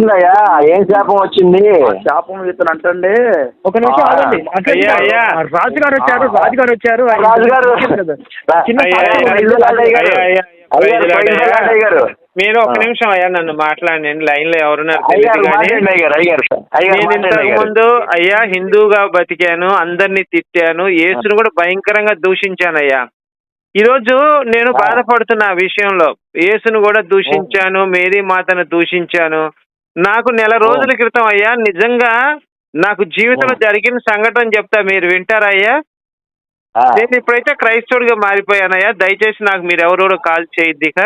వచ్చిందయ్యా ఏం శాపం వచ్చింది? శాపం ఇతను అంటండి. ఒక నిమిషం ఆ, ఆగండి. అంటే అయ్యా, అయ్యా. రాజు గారు వచ్చారు రాజు గారు వచ్చారు రాజుగారు చిన్న అయ్యా, అయ్యా. అయ్యా, అయ్యా, అయ్యా, అయ్యా. మీరు ఒక. నిమిషం అయ్యా నన్ను మాట్లాడండి. లైన్లో ఎవరున్నారు అయ్యారు తెలియదు కానీ మాట్లాడండి అయ్యారు అయ్యారు అయ్యారు నేను మాట్లాడండి ఇంతకు అయ్యారు ముందు అయ్యా హిందూగా బతికాను అందరినీ తిట్టాను యేసును కూడా భయంకరంగా దూషించాను అయ్యా. ఈ రోజు నేను. బాధపడుతున్న ఆ విషయంలో. యేసును కూడా దూషించాను మేరీ మాతను దూషించాను. నాకు నెల రోజుల క్రితం అయ్యా నిజంగా నాకు జీవితంలో. జరిగిన సంఘటన చెప్తా మీరు వింటారా అయ్యా? నేను ఇప్పుడైతే క్రైస్తవుడిగా మారిపోయానయ్యా దయచేసి నాకు మీరు ఎవరెవరో కాల్ చేయొద్దు ఇక.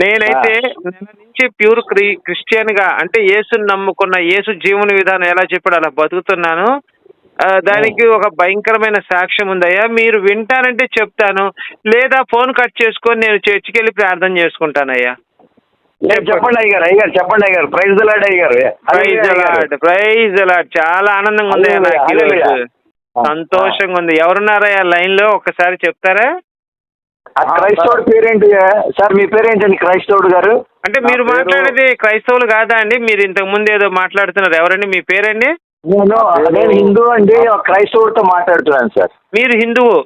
నేనైతే నెల నుంచి ప్యూర్ క్రి క్రిస్టియన్గా అంటే యేసుని నమ్ముకున్న యేసు జీవన విధానం ఎలా చెప్పాడు అలా బతుకుతున్నాను. దానికి ఒక భయంకరమైన సాక్ష్యం ఉందయ్యా మీరు వింటానంటే చెప్తాను లేదా ఫోన్ కట్ చేసుకొని నేను చర్చికి వెళ్ళి ప్రార్థన చేసుకుంటానయ్యా. లేదు, చెప్పండి అయ్యారు అయ్యారు చెప్పండి అయ్యారు ప్రైజ్ లాడ్ అయ్యారు ప్రైజ్ అలాడ్ ప్రైజ్ అలాడ్ చాలా ఆనందంగా ఉంది నాకు. సంతోషంగా ఉంది. ఎవరున్నారయ్యా లైన్లో ఒక్కసారి చెప్తారా? క్రైస్తవుడు పేరేంటి? సార్ మీ పేరేంటండి క్రైస్తవుడు గారు? అంటే మీరు మాట్లాడేది క్రైస్తవులు కాదా అండి? మీరు ఇంతకు ముందు ఏదో మాట్లాడుతున్నారు. ఎవరండి? మీ పేరండి? నేను నేను హిందూ అండి క్రైస్తవుడితో మాట్లాడుతున్నాను సార్. మీరు హిందువు?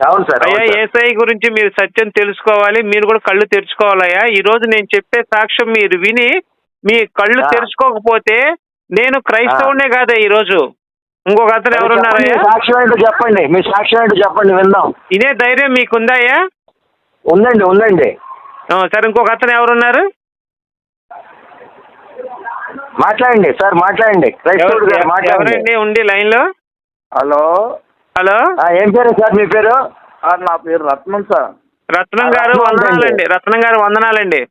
అవును సార్ అయ్యా. ఏసఐ గురించి మీరు సత్యం తెలుసుకోవాలి మీరు కూడా కళ్ళు తెరుచుకోవాలయ్యా. ఈ రోజు నేను చెప్పే సాక్ష్యం మీరు విని మీ కళ్ళు. తెరుచుకోకపోతే నేను క్రైస్తవునే కాదా ఈ రోజు ఇంకొక అతను ఎవరున్నారయ్యా? సాక్ష్యం ఏంటో చెప్పండి మీ సాక్ష్యం ఏంటో చెప్పండి విందాం. ఇదే ధైర్యం మీకుందాయ్యా? ఉందండి ఉందండి. సరే ఇంకొక అతను ఎవరున్నారు? మాట్లాడండి సార్ మాట్లాడండి. క్రైస్తవుడు ఎవరండి? ఉండి లైన్లో హలో? హలో? ఆ, ఏం పేరు సార్ మీ పేరు? ఆ, నా పేరు రత్నం సార్. రత్నం గారు వందనాలండి అండి. రత్నం గారు వందనాలండి.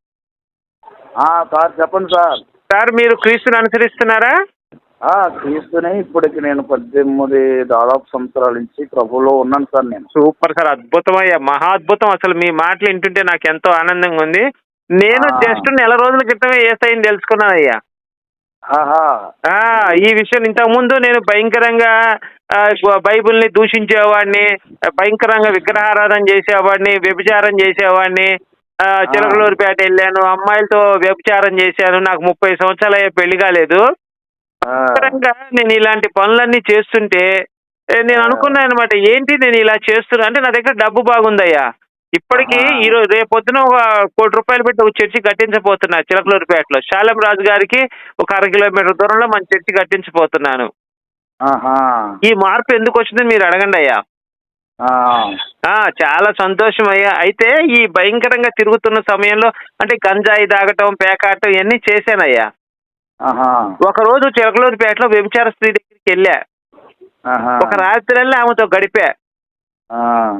ఆ, సార్ చెప్పండి సార్. సార్ మీరు క్రీస్తుని అనుసరిస్తున్నారా? ఆ, క్రీస్తుని ఇప్పటికి నేను పద్దెనిమిది దాదాపు సంవత్సరాల నుంచి ప్రభులో ఉన్నాను సార్ నేను. సూపర్ సార్ అద్భుతం అయ్యా మహా అద్భుతం. అసలు మీ మాటలు వింటుంటే నాకు ఎంతో ఆనందంగా ఉంది. నేను. జస్ట్ నెల రోజుల క్రితమే ఏసైని తెలుసుకున్నాను అయ్యా ఈ విషయం ఇంతకు ముందు నేను భయంకరంగా బైబిల్ని దూషించేవాడిని భయంకరంగా విగ్రహారాధన చేసేవాడిని వ్యభిచారం చేసేవాడిని చిలకలూరుపేట వెళ్ళాను అమ్మాయిలతో వ్యభిచారం చేశాను నాకు ముప్పై సంవత్సరాలు అయ్యా పెళ్ళి కాలేదు. నేను ఇలాంటి పనులన్నీ చేస్తుంటే నేను అనుకున్నాను అనమాట ఏంటి నేను ఇలా చేస్తున్నా? అంటే నా దగ్గర డబ్బు బాగుందయ్యా. ఇప్పటికీ. ఈ రోజు రేపు పొద్దున ఒక కోటి రూపాయలు పెట్టి ఒక చర్చి కట్టించబోతున్నా చిలకలూరుపేటలో. శాలం రాజు గారికి ఒక అర కిలోమీటర్ దూరంలో మన చర్చి కట్టించబోతున్నాను. ఈ మార్పు ఎందుకు వచ్చిందని మీరు అడగండి అయ్యా. చాలా సంతోషం అయ్యా. అయితే ఈ భయంకరంగా తిరుగుతున్న సమయంలో అంటే గంజాయి తాగటం పేకాటం ఇవన్నీ చేశానయ్యా. ఒక రోజు చిలకలూరుపేటలో వ్యభిచార స్త్రీ దగ్గరికి వెళ్ళా. ఒక రాత్రి వెళ్ళి ఆమెతో గడిపా.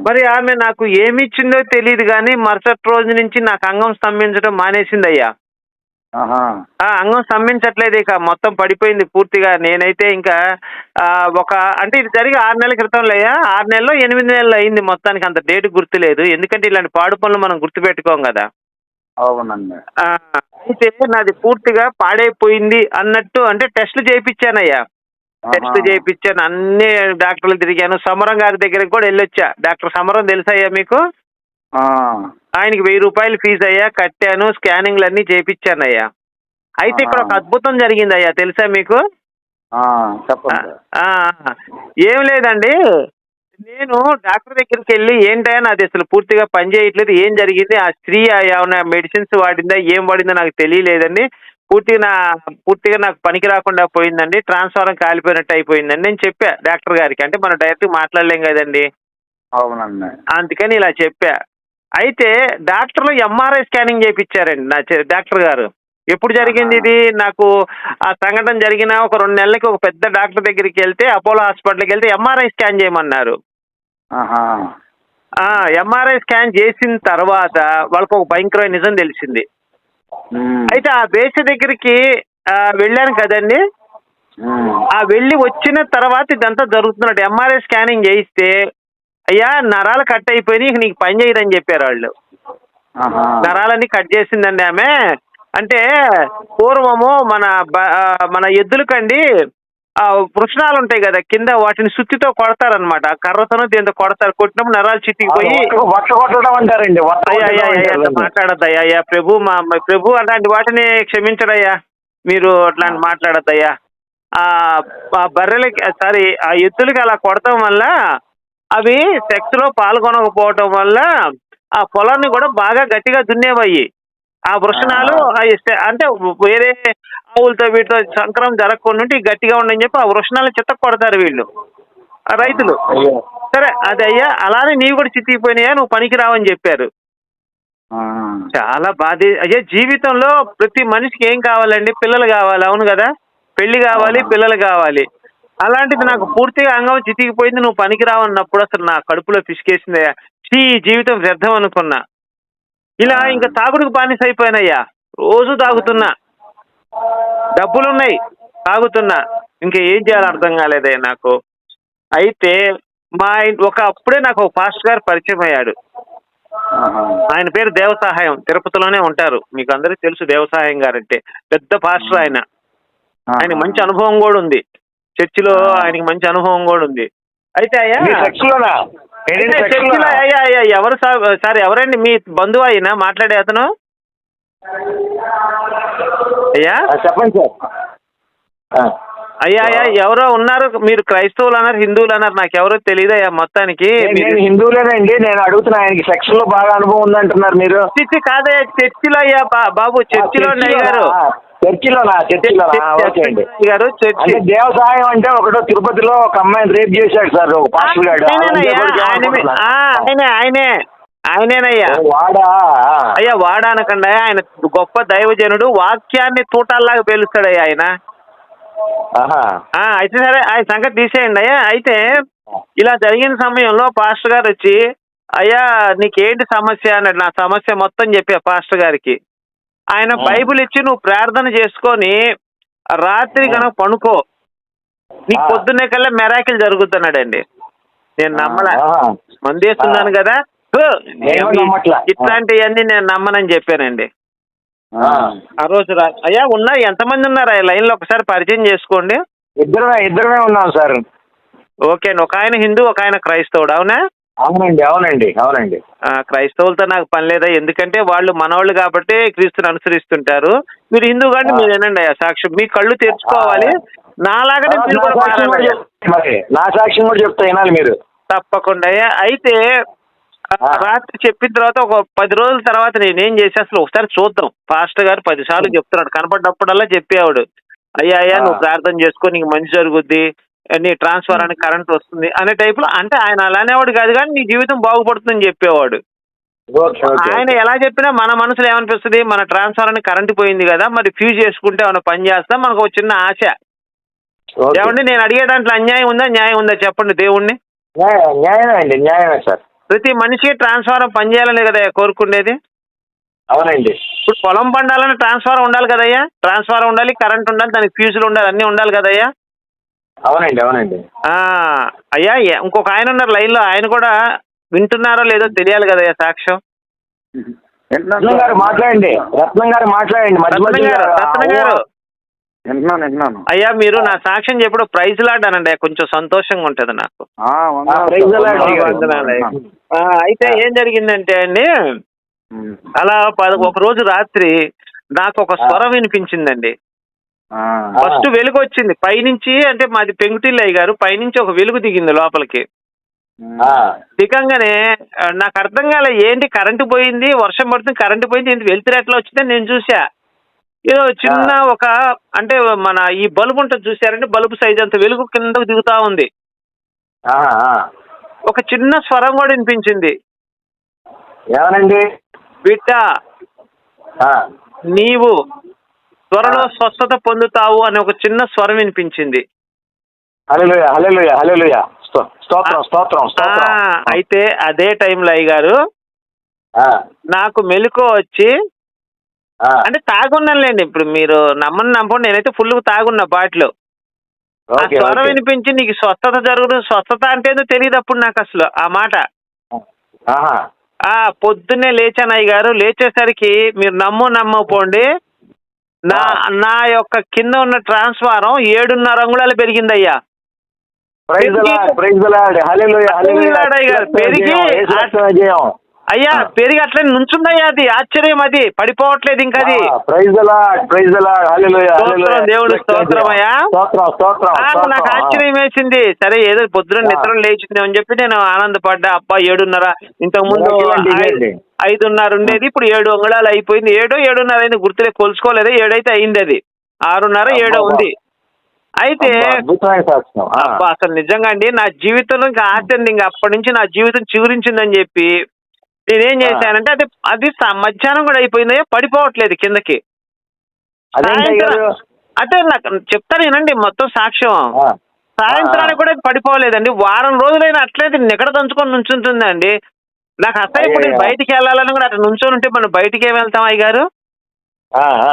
మరి ఆమె నాకు ఏమి ఇచ్చిందో తెలియదు కానీ మరుసటి రోజు నుంచి నాకు అంగం స్తంభించడం మానేసింది అయ్యా ఆ అంగం స్తంభించట్లేదు ఇక మొత్తం పడిపోయింది పూర్తిగా. నేనైతే ఇంకా ఒక అంటే ఇది జరిగి ఆరు నెలల క్రితం అయ్యా ఆరు నెలలు ఎనిమిది నెలలు అయింది మొత్తానికి అంత డేట్ గుర్తులేదు. ఎందుకంటే ఇలాంటి పాడు పనులు మనం గుర్తుపెట్టుకోం కదా. అవునండి. అయితే నాది పూర్తిగా పాడైపోయింది అన్నట్టు అంటే టెస్ట్లు చేయించానయ్యా టెస్ట్ చేయించాను అన్ని డాక్టర్లు తిరిగాను. సమరం గారి దగ్గరికి కూడా వెళ్ళొచ్చా? డాక్టర్ సమరం తెలుసయ్యా మీకు? ఆయనకి వెయ్యి రూపాయలు ఫీజు అయ్యా కట్టాను స్కానింగ్లు అన్ని చేయించానయ్యా. అయితే ఇక్కడ ఒక అద్భుతం జరిగిందయ్యా తెలుసా మీకు? ఏం లేదండి. నేను డాక్టర్ దగ్గరికి వెళ్ళి ఏంటయ్యా నాది అసలు పూర్తిగా పని చేయట్లేదు ఏం జరిగింది ఆ స్త్రీ ఏమైనా మెడిసిన్స్ వాడిందా ఏం వాడిందో నాకు తెలియలేదండి. పూర్తిగా నా పూర్తిగా నాకు పనికి రాకుండా పోయిందండి. ట్రాన్స్ఫారం కాలిపోయినట్టు అయిపోయిందండి. నేను చెప్పా డాక్టర్ గారికి. అంటే మనం డైరెక్ట్ మాట్లాడలేం కదండి. అవునండి. అందుకని ఇలా చెప్పా. అయితే డాక్టర్లు ఎంఆర్ఐ స్కానింగ్ చేయించారండి నా డాక్టర్ గారు. ఎప్పుడు జరిగింది. ఇది? నాకు ఆ సంఘటన జరిగిన ఒక రెండు నెలలకి ఒక పెద్ద డాక్టర్ దగ్గరికి వెళ్తే అపోలో హాస్పిటల్కి వెళ్తే ఎంఆర్ఐ స్కాన్ చేయమన్నారు. ఎంఆర్ఐ స్కాన్ చేసిన తర్వాత వాళ్ళకి ఒక భయంకరమైన నిజం తెలిసింది. అయితే ఆ బేస్ దగ్గరికి వెళ్ళాను కదండి. ఆ వెళ్ళి వచ్చిన తర్వాత ఇదంతా జరుగుతున్నట్టు ఎంఆర్ఐ స్కానింగ్ చేయిస్తే అయ్యా నరాలు కట్ అయిపోయినాయి ఇక నీకు పని చేయదని చెప్పారు వాళ్ళు. నరాలన్నీ కట్ చేసిందండి ఆమె. అంటే పూర్వము మన మన ఎద్దులకండి ఆ వృషణాలు ఉంటాయి కదా కింద వాటిని సుత్తితో కొడతారనమాట కర్రతోనో దీంతో కొడతారు కొట్టినప్పుడు నరాలు చిట్టికిపోయి వట్ట- వట్ట కొట్టడం అంటారండి వట్ట అయ్యా అయ్యా కొట్టడం అయ్యా అంటారు. మాట్లాడద్దు అయ్యా అయ్యా ప్రభు మా ప్రభు అలాంటి వాటిని క్షమించడయ్యా మీరు అట్లాంటి మాట్లాడద్దయ్యా. ఆ బర్రెలకి సారీ ఆ ఎత్తులకి అలా కొడటం వల్ల అవి సెక్స్లో పాల్గొనకపోవటం వల్ల ఆ పొలాన్ని కూడా బాగా గట్టిగా దున్నేవయ్యి. ఆ వృషణాలు అంటే వేరే ఆవులతో వీటితో సంక్రమం జరగకుండా ఉంటే గట్టిగా ఉండని చెప్పి ఆ వృషణాలు చిత్త కొడతారు వీళ్ళు. ఆ రైతులు. అయ్యో. సరే అది అయ్యా అలానే నీవు కూడా చితికిపోయినాయా నువ్వు పనికి రావని చెప్పారు. చాలా బాధ. అయ్యా జీవితంలో ప్రతి మనిషికి ఏం కావాలండి? పిల్లలు కావాలి అవును కదా? పెళ్ళి కావాలి పిల్లలు కావాలి. అలాంటిది నాకు పూర్తిగా అంగం చితికిపోయింది నువ్వు పనికి రావన్నప్పుడు అసలు నా కడుపులో పిసికేసిందయ్యా చీ ఈ జీవితం వ్యర్థం అనుకున్నా. ఇలా ఇంకా తాగుడుకు బానిస అయిపోయానయ్యా రోజు తాగుతున్నా. డబ్బులున్నాయి. తాగుతున్నా. ఇంకా ఏం చేయాలో అర్థం కాలేదయ్యా నాకు. అయితే మా ఒక అప్పుడే నాకు ఒక పాస్టర్ గారు పరిచయం అయ్యాడు. ఆయన పేరు దేవసహాయం. తిరుపతిలోనే ఉంటారు. మీకు అందరికీ తెలుసు దేవసహాయం గారు అంటే పెద్ద పాస్టర్ ఆయన. ఆయన మంచి అనుభవం కూడా ఉంది. చర్చిలో ఆయనకి మంచి అనుభవం కూడా ఉంది. అయితే అయ్యా. అయ్యా అయ్యా ఎవరు సార్ ఎవరండి? మీ బంధువు అయినా మాట్లాడే అతను? అయ్యా? చెప్పండి సార్. అయ్యా అయ్యా ఎవరో ఉన్నారు? మీరు క్రైస్తవులు అన్నారు హిందువులు అన్నారు నాకు ఎవరో తెలియదు అయ్యా మొత్తానికి నేను- హిందువులేనండి నేను అడుగుతున్నా ఆయనకి సెక్స్లో బాగా అనుభవం ఉందంటున్నారు మీరు. చర్చి కాదయ్యా చర్చిలో అయ్యా బాబు చర్చిలో గారు చర్చిలోనా? చర్చిలోనా? గారు చర్చి. అంటే దేవ సహాయం అంటే ఒకటో తిరుపతిలో ఒక అమ్మాయిని రేప్ చేశాడు సార్ పాస్టర్ గారు. ఆయనే ఆయనే. ఆయనేనయ్యా. వాడా. అయ్యా వాడానకండి ఆయన గొప్ప దైవజనుడు. వాక్యాన్ని తూటాల్లాగా పేలుస్తాడయ్యా ఆయన. అయితే సరే ఆయన సంగతి తీసేయండి అయ్యా. అయితే ఇలా జరిగిన సమయంలో పాస్టర్ గారు వచ్చి అయ్యా నీకేంటి సమస్య? అన్నాడు. నా సమస్య మొత్తం చెప్పా పాస్టర్ గారికి. ఆయన బైబిల్ ఇచ్చి నువ్వు ప్రార్థన చేసుకొని రాత్రి కనుక పనుకో. నీకు. పొద్దున్నే కల్లా మెరాకిల్ జరుగుతున్నాడండి. నేను నమ్మలే. మందేస్తున్నాను కదా. ఇట్లాంటివన్నీ నేను నమ్మనని చెప్పానండి. ఆ. రోజు రా అయ్యా ఉన్నా ఎంతమంది ఉన్నారు? ఆ లైన్లో ఒకసారి పరిచయం చేసుకోండి. ఇద్దరమే ఇద్దరమే ఉన్నాం సార్. ఓకే అండి. ఒక ఆయన హిందూ ఒక ఆయన క్రైస్తవుడు అవునా? అవునండి అవునండి అవునండి. క్రైస్తవులతో నాకు పని లేదా? ఎందుకంటే వాళ్ళు మనవాళ్ళు కాబట్టి క్రీస్తుని అనుసరిస్తుంటారు. మీరు హిందూ కానీ మీరు వినండి అయ్యా సాక్ష్యం. మీ కళ్ళు తెరుచుకోవాలి. నాలాగానే మీరు నా కూడా సాక్ష్యం కూడా. చెప్తా మరి నా సాక్ష్యం కూడా చెప్తా వినాలి మీరు. తప్పకుండా అయితే. రాత్రి చెప్పిన తర్వాత ఒక పది రోజుల తర్వాత నేనేం చేసి? అసలు ఒకసారి చూద్దాం. పాస్టర్ గారు పది సార్లు చెప్తున్నాడు. కనపడ్డప్పుడల్లా చెప్పేవాడు అయ్యా అయ్యా నువ్వు. ప్రార్థన చేసుకో నీకు మంచి జరుగుద్ది. నీ ట్రాన్స్ఫర్ అని కరెంట్ వస్తుంది. అనే టైప్లో అంటే ఆయన అలానేవాడు కాదు కానీ నీ జీవితం బాగుపడుతుందని చెప్పేవాడు. ఆయన ఎలా చెప్పినా మన మనసులో ఏమనిపిస్తుంది? మన ట్రాన్స్ఫర్ అని కరెంట్ పోయింది కదా మరి ఫ్యూజ్ చేసుకుంటే ఏమైనా పని చేస్తా? మనకు ఒక చిన్న ఆశ. ఏమండి నేను అడిగే దాంట్లో అన్యాయం ఉందా? న్యాయం ఉందా చెప్పండి దేవుణ్ణి. న్యాయం న్యాయమే అండి న్యాయమే సార్. ప్రతి మనిషి ట్రాన్స్ఫారం పనిచేయాలనే కదా కోరుకునేది అవునండి. ఇప్పుడు పొలం పండాలని ట్రాన్స్ఫారం ఉండాలి కదయ్యా ట్రాన్స్ఫారం ఉండాలి కరెంట్ ఉండాలి దానికి ఫ్యూజులు ఉండాలి అన్నీ ఉండాలి కదయ్యా అవునండి అవునండి. అయ్యా ఇంకొక ఆయన ఉన్నారు లైన్లో ఆయన కూడా వింటున్నారో లేదో తెలియాలి కదయ్యా సాక్ష్యం? రత్నం గారు మాట్లాడండి రత్నం గారు మాట్లాడండి రత్న గారు వింటున్నాను వింటున్నాను అయ్యా మీరు నా సాక్ష్యం చెప్పుడు ప్రైజ్ లాడానండి కొంచెం సంతోషంగా ఉంటది నాకు. అయితే ఏం జరిగిందంటే అండి. అలా పద- ఒక రోజు రాత్రి నాకు ఒక స్వరం వినిపించిందండి. ఆ. ఫస్ట్ వెలుగు వచ్చింది పైనుంచి అంటే మాది పెంకుటిల్లయ్య గారు పైనుంచి ఒక వెలుగు దిగింది లోపలికి. ఆ, దిగంగానే నాకు అర్థం కాలే ఏంటి కరెంటు పోయింది వర్షం పడుతుంది కరెంటు పోయింది ఏంటి వెళ్తురు ఎట్లా వచ్చిందని నేను చూసా ఏదో చిన్న ఒక అంటే మన ఈ బల్బు ఉంటుంది చూసారంటే బల్బు సైజ్ అంత వెలుగు కిందకు దిగుతా ఉంది. ఒక చిన్న స్వరం కూడా వినిపించింది. ఏమనండి బిడ్డ. నీవు త్వరలో స్వస్థత పొందుతావు అనే ఒక చిన్న స్వరం వినిపించింది. అయితే అదే టైంలో అయ్య గారు ఆ, నాకు మెలకు వచ్చి. అంటే తాగున్నానులేండి ఇప్పుడు మీరు నమ్మని నమ్మండి నేనైతే ఫుల్ తాగున్నా బాటిలో ఆ స్వరం. వినిపించి నీకు స్వస్థత జరుగుదు స్వస్థత అంటే ఏదో తెలియదు అప్పుడు నాకు అసలు ఆ మాట. ఆ పొద్దున్నే లేచాను అయ్య గారు లేచేసరికి మీరు నమ్ము నమ్మకపోండి నా నా యొక్క కింద ఉన్న ట్రాన్స్ఫారం ఏడున్నర అంగుళాలు పెరిగిందయ్యా. పెరిగి. అయ్యా. పెరిగి అట్లే నుంచుందయ్యా అది? ఆశ్చర్యం అది. పడిపోవట్లేదు ఇంకా అది. ప్రైజ్ అలా ప్రైజ్ అలా హల్లెలూయా స్తోత్రం, హల్లెలూయా. దేవుడు స్తోత్రం అయ్యా. నాకు ఆశ్చర్యం వేసింది. సరే ఏదో పొద్దున. నిద్ర లేచింది అని చెప్పి నేను ఆనందపడ్డా. అబ్బా ఏడున్నర. ఇంతకు ముందు? ఐదున్నర ఉండేది. ఇప్పుడు ఏడు అంగుళాలు అయిపోయింది. ఏడో ఏడున్నర అయింది. గుర్తులే కొలుసుకోలేదు. ఏడైతే అయింది అది. ఆరున్నర ఏడో. ఉంది. అయితే అసలు నిజంగా అండి నా జీవితంలో ఇంకా ఆశ్చర్యం ఇంకా అప్పటి నుంచి నా జీవితం చిగురించిందని చెప్పి నేనేం చేశానంటే అది అది మధ్యాహ్నం కూడా అయిపోయిందయ్యా పడిపోవట్లేదు కిందకి? అంటే నాకు చెప్తాను వినండి మొత్తం సాక్ష్యం. సాయంత్రానికి కూడా పడిపోలేదండి వారం రోజులైనా అట్లయితే నికడ దంచుకొని నుంచుంటుందండి నాకు అసలు ఇప్పుడు. బయటికి వెళ్ళాలని కూడా అట్లా నుంచొని ఉంటే మనం బయటికి వెళ్తాం అయ్య గారు.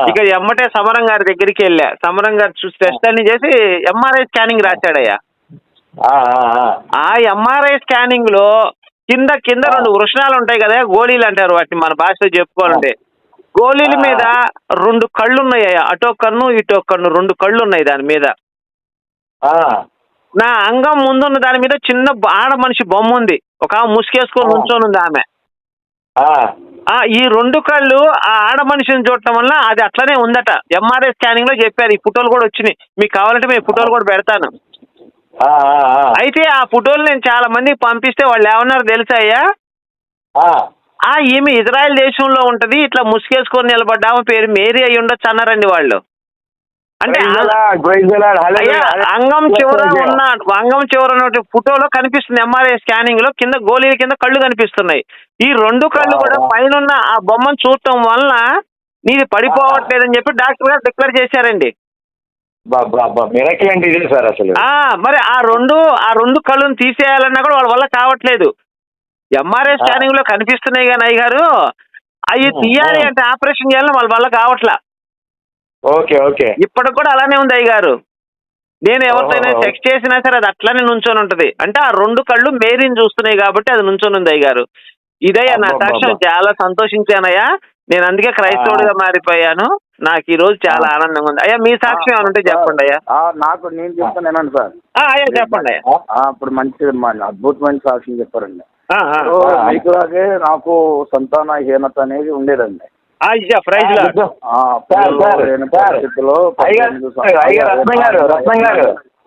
ఇక ఎమ్మటే సమరం గారి దగ్గరికి వెళ్ళా సమరం గారు చూసి టెస్ట్ అన్ని చేసి ఎంఆర్ఐ స్కానింగ్ రాశాడయ్యా. ఆ ఎంఆర్ఐ స్కానింగ్లో కింద కింద రెండు వృషణాలు ఉంటాయి కదా గోళీలు అంటారు వాటిని మన భాషలో చెప్పుకోవాలంటే. గోళీల మీద రెండు కళ్ళు ఉన్నాయి అటో కన్ను ఇటో కన్ను రెండు కళ్ళు ఉన్నాయి దాని మీద. నా అంగం ముందున్న దాని మీద చిన్న ఆడ మనిషి బొమ్మ ఉంది. ఒక ఆమె ముసుగేసుకొని ఆ. నుంచొని ఉంది ఆమె. ఈ రెండు కళ్ళు ఆ ఆడ మనిషిని చూడటం వల్ల అది అట్లనే ఉందట. ఎంఆర్ఐ స్కానింగ్లో చెప్పారు. ఈ ఫోటోలు కూడా వచ్చినాయి. మీకు కావాలంటే మేము ఫోటోలు కూడా పెడతాను. అయితే ఆ ఫోటోలు నేను చాలా మందికి పంపిస్తే వాళ్ళు ఏమన్నారు తెలుసా అయ్యా ఆ. ఈమె ఇజ్రాయెల్ దేశంలో ఉంటది ఇట్లా ముసుగేసుకొని నిలబడ్డా పేరు మేరీ అయి ఉండొచ్చు అన్నారండి వాళ్ళు అంటే అయ్యా. అంగం చివర ఉన్న అంగం చివర ఉన్న ఫోటోలో కనిపిస్తుంది ఎంఆర్ఐ స్కానింగ్లో కింద గోళీల కింద కళ్ళు కనిపిస్తున్నాయి ఈ రెండు కళ్ళు కూడా. పైన ఆ బొమ్మను చూడటం వలన నీది పడిపోవట్లేదని చెప్పి డాక్టర్ గారు డిక్లేర్ చేశారండి మిరకిల్ అంటే ఇదే సార్ అసలు. ఆ మరి ఆ రెండు ఆ రెండు కళ్ళును తీసేయాలన్నా కూడా వాళ్ళ వల్ల కావట్లేదు. ఎంఆర్ఐ స్కానింగ్లో కనిపిస్తున్నాయి కానీ అయ్య గారు అవి తీయాలి. అంటే ఆపరేషన్ చేయాలని వాళ్ళ వల్ల కావట్లా. Okay okay. ఇప్పటికి కూడా అలానే ఉంది అయ్య గారు నేను ఎవరితోనే. సెక్స్ చేసినా సరే అది అట్లానే నుంచొని ఉంటది. అంటే ఆ రెండు కళ్ళు మేరీని చూస్తున్నాయి కాబట్టి అది నుంచొని ఉంది అయ్య గారు ఇదయ్యా నా. సాక్ష్యం. చాలా సంతోషించానయ్యా. నేను అందుకే క్రైస్తవుడిగా మారిపోయాను నాకు ఈ రోజు చాలా. ఆనందంగా ఉంది అయ్యా మీ సాక్ష్యం ఏమైనా ఉంటే చెప్పండి అయ్యా నాకు నేను చెప్తాను ఏనండి సార్ అయ్యా చెప్పండి ఇప్పుడు మంచి మన అద్భుతమైన సాక్ష్యం చెప్పారండి మీకులాగే నాకు సంతాన హీనత అనేది ఉండేదండి అయ్యా ప్రైజ్ ఆ,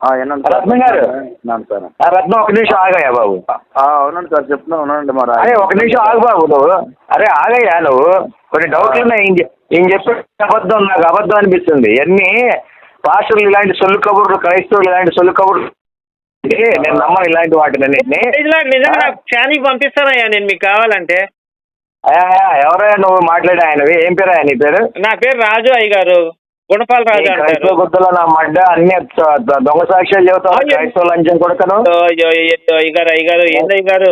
రత్నం గారు, రత్నం. విన్నాను సార్ ఒక నిమిషం ఆగయ్యా బాబు. ఆ, అవునండి సార్ చెప్తున్నా ఉన్నానండి మరి. అరే ఒక నిమిషం ఆగు బాబు నువ్వు. అరే ఆగయ్యా నువ్వు. కొన్ని డౌట్లు ఉన్నాయి. ఈయన ఈయన చెప్పే అబద్ధం నాకు అబద్ధం అనిపిస్తుంది. ఇవన్నీ పాస్టర్లు ఇలాంటి సొల్లు కబుర్లు క్రైస్తవులు ఇలాంటి సొల్లు కబుర్లు ఏ, నేను నమ్మను ఇలాంటి వాటిని నిజంగా నాకు ఫ్యానికి పంపిస్తానయ్యా నేను మీకు కావాలంటే. ఎవరయ్యా నువ్వు మాట్లాడే ఆయనవి? ఏం పేరు ఆయన నీ పేరు? నా పేరు రాజు అయ్య గారు గుణపాల రాజు క్రైస్తవ గుద్దలో నా మడ్డ అన్ని దొంగ సాక్ష్యాలు అయ్యో. క్రైస్తవ లంచం కొడుకను అయ్యో, అయ్యో, అయ్యో, అయ్యగారు అయ్యగారు ఏంది అయ్యగారు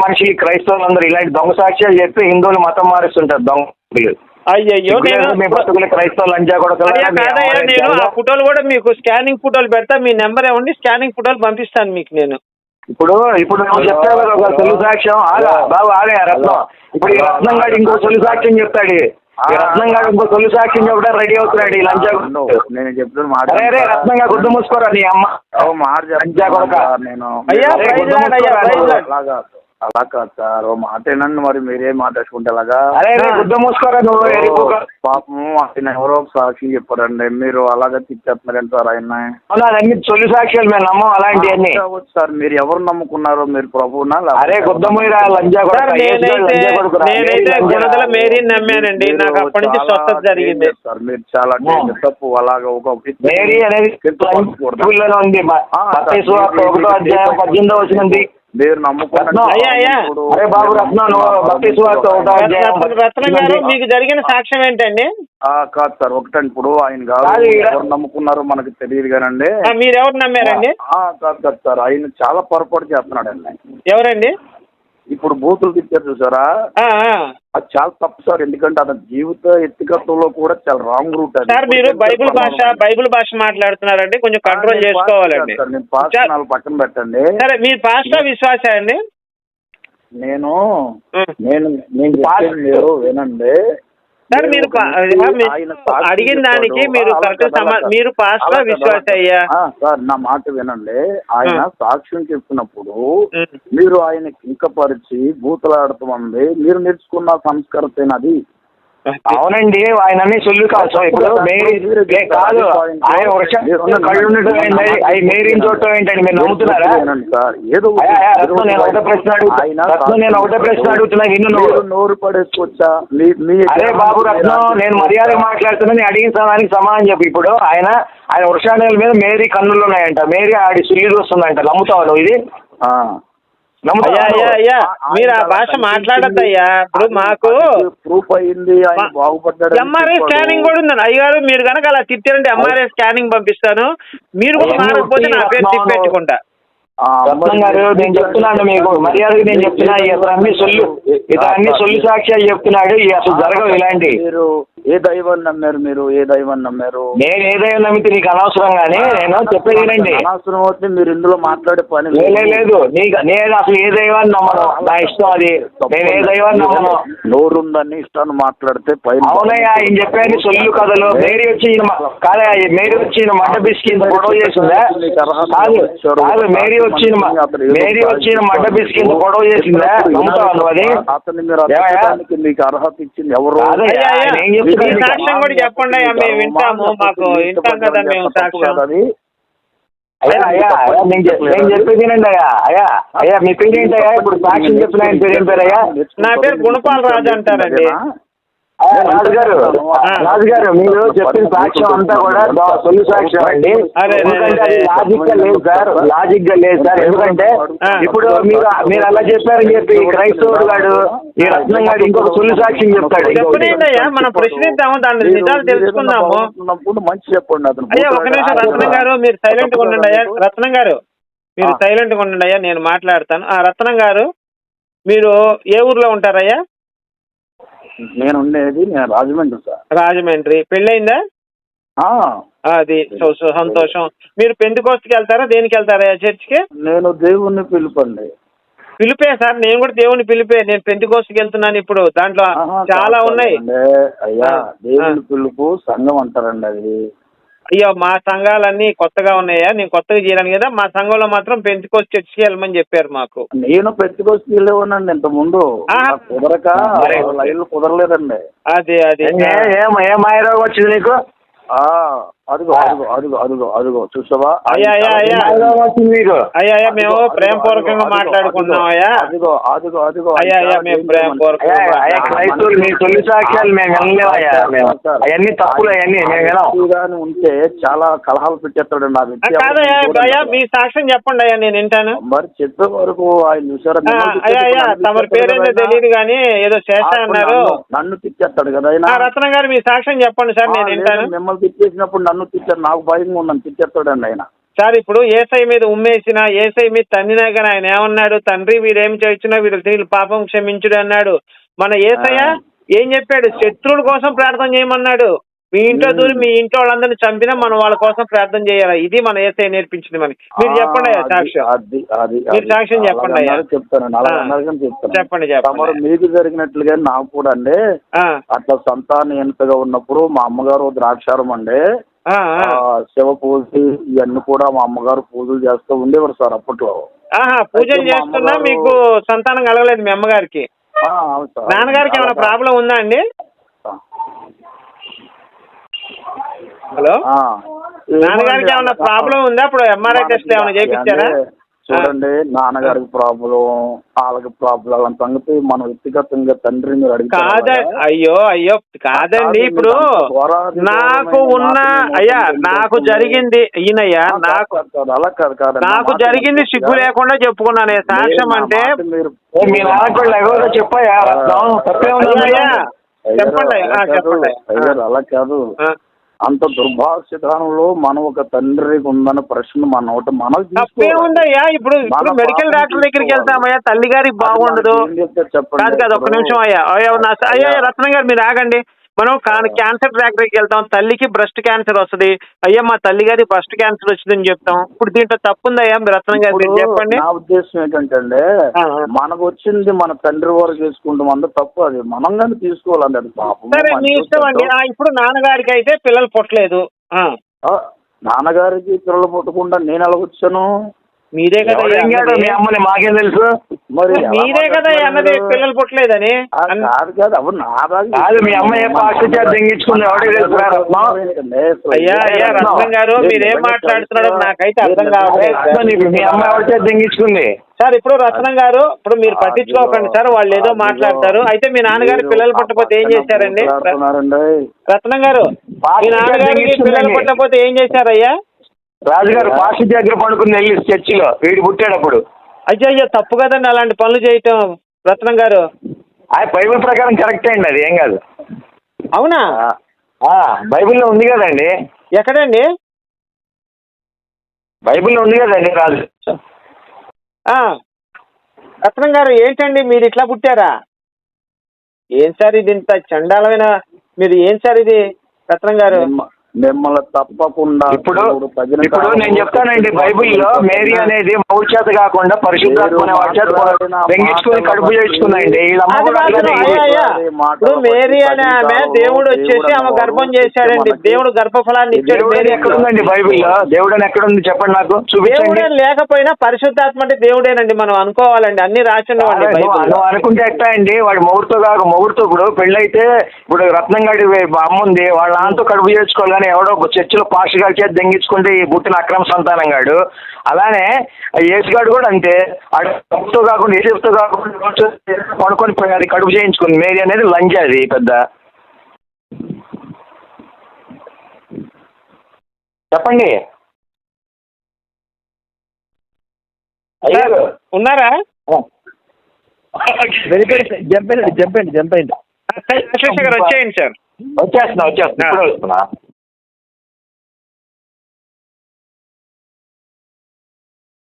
మనిషి క్రైస్తవులు అందరూ ఇలాంటి దొంగ సాక్ష్యాలు చెప్పి హిందువులు మతం మారుస్తుంటారు దొంగ అయ్యయ్యో నేను క్రైస్తవ లంచా అయ్యా ఫోటోలు కూడా మీకు స్కానింగ్ ఫోటోలు పెడతా మీ నెంబర్ ఇవ్వండి స్కానింగ్ ఫోటోలు పంపిస్తాను మీకు నేను. ఇప్పుడు ఇప్పుడు నువ్వు చెప్తావు కదా ఒక తొలి సాక్ష్యం. ఆగా బాబు ఆగా రత్నం. ఇప్పుడు ఈ రత్నం గాడు ఇంకో తొలి సాక్ష్యం చెప్తాడు. ఈ రత్నం గాడు ఇంకో తొలి సాక్ష్యం చెప్పడం రెడీ అవుతున్నాడు ఈ లంచా. నేను చెప్తున్న మాట అరే రత్నం గారు గుర్తు మూసుకోరా నీ అమ్మ? ఓ మాట లంచా కొడక. నేను. అయ్యా, అలా కాదు సార్. ఓ మాట ఏనండి మరి మీరేం మాట్లాడుకుంటే అలాగా ఆయన ఎవరో ఒక సాక్షి చెప్పారండి. మీరు అలాగే తిట్టేస్తున్నారండి సార్ ఆయన తొలి మేము నమ్మం అలాంటివన్నీ కావచ్చు సార్ మీరు ఎవరు నమ్ముకున్నారు మీరు ప్రభువునా అరే లంజా సార్ నేనైతే. గుణదల నమ్మానండి. మీరు నాకు అప్పటి నుంచి చాలా స్వస్థత జరిగింది. డేంజర్ సార్ మీరు చాలా డేంజర్ తప్పు. అలాగా ఒక మేరీ అనేది ఉంది. పద్దెనిమిదో వచ్చింది మీరు మీకు జరిగిన సాక్ష్యం ఏంటండి? ఆ, కాదు సార్ ఒకటండి. ఇప్పుడు ఆయన కాదు. ఎవరు నమ్ముకున్నారో మనకు తెలియదు కానండి. మీరెవరు నమ్మారండి? ఆ, కాదు కాదు సార్. ఆయన చాలా పొరపాటు చేస్తున్నాడండి. ఎవరండి? ఇప్పుడు బూతులు తిట్టారు చూసారా. అది చాలా తప్పు సార్ ఎందుకంటే అతని జీవిత ఎత్తికత్వంలో కూడా చాలా రాంగ్ రూట్ సార్ మీరు బైబిల్ భాష బైబిల్ భాష మాట్లాడుతున్నారండి కొంచెం కంట్రోల్ చేసుకోవాలండి. సార్, నేను పక్కన పెట్టండి. సరే మీరు పాస్టా విశ్వాస అండి? నేను. నేను నేను మీరు వినండి. సార్ మీరు అడిగిన దానికి. మీరు కరెక్ట్. మీరు పాస్టర్ విశ్వాస అయ్యా సార్ నా మాట వినండి ఆయన. సాక్ష్యం చెప్పినప్పుడు. మీరు ఆయన కింకపరిచి బూతలాడుతుంది మీరు నేర్చుకున్న సంస్కృతి అది అవునండి ఆయన అన్ని సొల్లు సో ఇప్పుడు మేరీ కాదు ఆయన వృక్షం కళ్ళు ఉండటం అవి మేరీని చూడటం ఏంటండి మీరు నమ్ముతున్నారా? ఏదో నేను ఒకటే ప్రశ్న అడుగుతా. ఆయన రత్నం నేను ఒకటే ప్రశ్న అడుగుతున్నా విను నువ్వు. మీరు నోరు మీ అరే బాబు రత్నం నేను మర్యాద మాట్లాడుతున్నా నేను అడిగిన సమయానికి సమాధానం చెప్పు. ఇప్పుడు ఆయన ఆయన వృషాణుల మీద మేరీ కన్నులు ఉన్నాయంట. మేరీ ఆడి సుల్లి చూస్తుందంట. నమ్ముతావు ఇది? అయ్యా అయ్యా? అయ్యా మీరు ఆ భాష కనిపించింది. మాట్లాడద్దయ్యా. ఇప్పుడు మాకు ప్రూఫ్ అయింది బాగుపడ్డాడు ఎంఆర్ఐ స్కానింగ్ కూడా ఉందండి. అయ్యగారు మీరు కనుక అలా తిట్టారంటే ఎంఆర్ఐ స్కానింగ్ పంపిస్తాను. మీరు కూడా మారకపోతే నా పేరు. తిప్పెట్టుకుంటా. గారు నేను చెప్తున్నాను మీకు. మర్యాదగా నేను చెప్తున్నా ఇతను అన్ని సొల్లు. ఇతను అన్ని సొల్లు సాక్ష్యాలు చెప్తున్నాడు. అసలు జరగవు ఇలాంటి. మీరు ఏ దైవాన్ని నమ్మారు మీరు? ఏ దైవాన్ని నమ్మారు? నేను ఏదైనా నమ్మితే నీకు అనవసరం కానీ నేను చెప్పేది వినండి అనవసరం అవుతుంది. మీరు ఇందులో మాట్లాడే పని లేదు నీకు నేను అసలు ఏ దైవాన్ని నమ్మను? నా ఇష్టం అది. నేను ఏ దైవాన్ని నమ్మను? నోరుందని ఇష్టాన్ని మాట్లాడితే పైన అవునయ్యా ఆయన చెప్పాను సొల్లు కథలు. మేరీ వచ్చి ఈయన కాదా మేరీ వచ్చి ఈయన మడ్డ బిస్కి ఇంత గొడవ చేసిందా? కాదు కాదు మేరీ వచ్చి ఈయన మేరీ వచ్చి ఈయన మడ్డ బిస్కి ఇంత గొడవ చేసిందా? నమ్ముతావా అది? అతన్ని మీరు మీకు అర్హత ఇచ్చింది ఎవరు? ఏం మీ? సాక్ష్యం కూడా చెప్పండి అయ్యా మేము వింటాము మాకు వింటాం కదా మేము సాక్ష్యం. అది. అయ్యా అయ్యా అయ్యా నేను చెప్పేది అయ్యా? అయ్యా అయ్యా మీ పేరు ఏంటయ్యా? ఇప్పుడు సాక్ష్యం చెప్పిన ఆయన పేరు ఏం పేరయ్యా నా పేరు గుణపాల్ రాజు అంటారండి. అయ్యా, రాజు గారు రాజు గారు మీరు చెప్పిన సాక్ష్యం అంతా కూడా తొలి సాక్ష్యం అండి. లాజిక్గా లేదు సార్ లాజిక్గా లేదు సార్. ఎందుకంటే. ఇప్పుడు మీరు మీరు అలా చెప్పారని చెప్పి క్రైస్తవుడు గాడు ఈ రత్నం గాడు ఇంకొక తొలి సాక్ష్యం చెప్తాడు. మనం ప్రశ్నిద్దాము దాని నిజాలు తెలుసుకుందాము. మంచి చెప్పండి అతను అయ్యా ఒక నిమిషం రత్నం గారు మీరు సైలెంట్గా ఉండండి అయ్యా. రత్నం గారు మీరు. సైలెంట్గా ఉండండి అయ్యా నేను మాట్లాడతాను. ఆ రత్నం గారు మీరు ఏ ఊర్లో ఉంటారయ్యా? నేను ఉండేది నేను రాజమండ్రి సార్. రాజమండ్రి. పెళ్ళయిందా? ఆ, అది సంతోషం. మీరు పెందుకోస్తుకి వెళ్తారా దేనికి వెళ్తారా చర్చ్కి? నేను దేవుణ్ణి పిలుపండి. పిలిపే సార్ నేను కూడా దేవుని పిలిపే. నేను పెందుకోస్తుకి వెళ్తున్నాను ఇప్పుడు. దాంట్లో చాలా ఉన్నాయి. అయ్యా దేవుని. పిలుపు సంఘం అంటారండి అది. అయ్యో మా సంఘాలన్నీ కొత్తగా ఉన్నాయా? నేను కొత్తగా చేయను కదా మా సంఘంలో మాత్రం పెంచుకోసి చర్చికి వెళ్ళమని చెప్పారు మాకు. నేను పెట్టుకొచ్చి వెళ్ళేవానండి ఇంత ముందు కుదరక లైన్లు కుదరలేదండి. అదే అదే. ఏ- ఏం వచ్చింది నీకు? ఆ. అదిగో అదిగో అదిగో అదిగో అదిగో చూసావా? అయ్యా, అయ్యా, అయ్యా. మేము ప్రేమపూర్వకంగా అదిగో, మాట్లాడుకున్నాం అదిగో, అయ్యా. అదిగో అదిగో అదిగో అయ్యా అయ్యా మేము ప్రేమపూర్వకంగా అయ్యా అయ్యా క్రైస్తవులు మీ తొలి సాక్ష్యాలు మేము వినలేమయ్యా మేము. అవన్నీ తప్పులు అవన్నీ మేము వినాం గాని ఉంటే చాలా కలహాలు పెట్టేస్తాడు నా వ్యక్తి. అయ్యా మీ సాక్ష్యం చెప్పండి అయ్యా నేను వింటాను. మరి చెప్పే వరకు ఆయన చూసారా? అయ్యా తమరి పేరేందో తెలియదు కానీ ఏదో చేస్తా. అన్నారు. నన్ను- తిట్టేస్తాడు కదా రత్నం గారు మీ సాక్ష్యం చెప్పండి సార్ నేను వింటాను. మిమ్మల్ని తిట్టేసినప్పుడు నన్ను తిట్టారు నాకు భయంగా ఉన్నాను తిట్టేస్తాడండి ఆయన. సార్ ఇప్పుడు ఏసై మీద ఉమ్మేసిన ఏసై మీద తన్నినా కానీ ఆయన ఏమన్నాడు? తండ్రి వీరేం చేయించినా వీరు వీళ్ళు పాపం క్షమించుడు అన్నాడు. మన ఏసయ్య. ఏం చెప్పాడు? శత్రువుల కోసం ప్రార్థన చేయమన్నాడు. మీ ఇంట్లో దూరి మీ ఇంట్లో వాళ్ళందరినీ చంపినా మనం వాళ్ళ కోసం ప్రార్థన చేయాలి? ఇది మన ఏసై నేర్పించింది మనకి. మీరు చెప్పండి అయ్యా సాక్ష్యం. మీరు. సాక్ష్యం చెప్పండి అయ్యా. చెప్తాను. చెప్పండి చెప్పండి. మీకు జరిగినట్లుగా నాకు కూడా అండి. అట్లా సంతానహీనతగా ఉన్నప్పుడు మా అమ్మగారు ద్రాక్షారం అండి. శివ పూజలు ఇవన్నీ కూడా మా అమ్మగారు పూజలు చేస్తూ ఉండేవారు సార్ అప్పట్లో పూజలు చేస్తున్నా మీకు సంతానం కలగలేదు మీ అమ్మగారికి. నాన్నగారికి ఏమైనా. ప్రాబ్లం ఉందా అండి. హలో. నాన్నగారికి ఏమైనా ప్రాబ్లం ఉందా ఇప్పుడు ఎంఆర్ఐ టెస్ట్ ఏమైనా చేయించారా చూడండి నాన్నగారికి ప్రాబ్లం వాళ్ళకి ప్రాబ్లం అంత సంగతి మనం వ్యక్తిగతంగా తండ్రి మీరు అలాగా? అయ్యో అయ్యో కాదండి కాదు, ఇప్పుడు నాకు ఉన్న అయ్యా నాకు జరిగింది ఈయనయ్యా నాకు అలా కాదు కాదు నాకు జరిగింది సిగ్గు లేకుండా చెప్పుకున్నాను సాక్ష్యం అంటే మీ చెప్పండి ఆ, చెప్పండి అలా కాదు. అంత దుర్భాషితంలో మనం ఒక తండ్రికి ఉందన్న ప్రశ్న మన నోట మనం ఉందయ్యా ఇప్పుడు ఇప్పుడు మెడికల్ డాక్టర్ దగ్గరికి. వెళ్తామయ్యా తల్లి గారికి బాగుండదు చెప్పండి కాదు ఇప్పుడు? నిమిషం అయ్యా అయ్యా. రత్నం గారు మీరు ఆగండి మనం క్యాన్సర్ ట్రాక్టర్కి వెళ్తాం. తల్లికి బ్రెస్ట్ క్యాన్సర్ వస్తుంది. అయ్యా మా తల్లి గారి బ్రెస్ట్ క్యాన్సర్ వచ్చిందని చెప్తాం. ఇప్పుడు దీంట్లో తప్పుందయ్యా మీరు రత్నం గారు చెప్పండి. నా ఉద్దేశం ఏంటంటే. మనకు వచ్చింది మన తండ్రి వారు చేసుకుంటాం అంతా తప్పు అది. మనం కానీ తీసుకోవాలండి అది పాపం సరే మీ ఇష్టం అండి. ఆ, ఇప్పుడు నాన్నగారికి అయితే పిల్లలు పుట్టలేదు. ఆ, నాన్నగారికి పిల్లలు పుట్టకుండా నేను ఎలా వచ్చాను మీరే కదా ఎంగాడు మీ అమ్మని మాకేం తెలుసు? మరి మీరే కదా అన్నది? పిల్లలు పుట్టలేదని. కాదు కాదు అవును నా బాగా కాదు మీ అమ్మ ఏ చేత దెంగించుకుంది. ఎవడే రత్నం అయ్యా అయ్యా రత్నం గారు మీరేం మాట్లాడుతున్నారో నాకైతే అర్థం కావట్లేదు. మీ అమ్మ ఎవరి చేత దెంగించుకుంది. సార్ ఇప్పుడు రత్నం గారు ఇప్పుడు మీరు పట్టించుకోకండి సార్ వాళ్ళు ఏదో మాట్లాడతారు. అయితే మీ నాన్నగారు పిల్లలు పుట్టకపోతే ఏం చేశారండి? రత్నం గారు మీ నాన్నగారికి పిల్లలు పుట్టకపోతే ఏం చేశారయ్యా? రాజుగారు పాస్ట్ దగ్గర పడుకుని వెళ్ళి చర్చిలో వీడు పుట్టాడప్పుడు అయ్యో అయ్యో తప్పు కదండి అలాంటి పనులు చేయటం రత్నం గారు. ఆ బైబిల్ ప్రకారం కరెక్టే అండి అది ఏం కాదు. అవునా? ఆ, బైబిల్లో ఉంది కదండి. ఎక్కడండి? బైబిల్లో ఉంది కదండి రాజు. ఆ, రత్నం గారు ఏంటండి మీరు ఇట్లా పుట్టారా? ఏం సార్ ఇది ఇంత చండాలమైన మీరు ఏం సార్ ఇది రత్నం గారు? మిమ్మల్ని తప్పకుండా ఇప్పుడు ఇప్పుడు నేను చెప్తానండి బైబిల్లో మేరీ అనేది మౌడి చేత కాకుండా పరిశుద్ధాత్మ వెంగించుకుని కడుపు. ఇప్పుడు మేరీ అనే ఆమె దేవుడు వచ్చేసి ఆమె గర్భం చేశాడండి. దేవుడు గర్భఫలాన్ని ఇచ్చాడు. దేవుడు మేరీ ఎక్కడ ఉందండి బైబిల్లో? దేవుడు అని ఎక్కడ ఉంది చెప్పండి నాకు? చూపించండి. దేవుడే లేకపోయినా పరిశుద్ధాత్మ అంటే దేవుడేనండి. మనం అనుకోవాలండి. అన్ని రాసి ఉండవండి అరే, నువ్వు బైబిల్లో. నువ్వు అనుకుంటే ఎట్టా అండి? వాడి మొగుడుతో కాక మొగుడుతో ఇప్పుడు పెళ్ళైతే ఇప్పుడు రత్నంగాడి అమ్మ ఉంది వాళ్ళ నాన్నతో కడుపు చేసుకోవాలి కానీ ఎవడో ఒక చర్చిలో గారి చేతి దెంగించుకుంటే ఈ పుట్టిన అక్రమ సంతానం గాడు. అలానే యేసుగాడు కూడా అంతే. కడుపుతో కాకుండా ఏ చెప్తూ కాకుండా పడుకొని పోయి అది కడుపు చేయించుకుంది. మేరీ అనేది లంజ అది పెద్ద. చెప్పండి. ఉన్నారా? జంప్ జంప్ జంప్ వచ్చేయండి సార్. వచ్చేస్తున్నా వచ్చేస్తున్నా.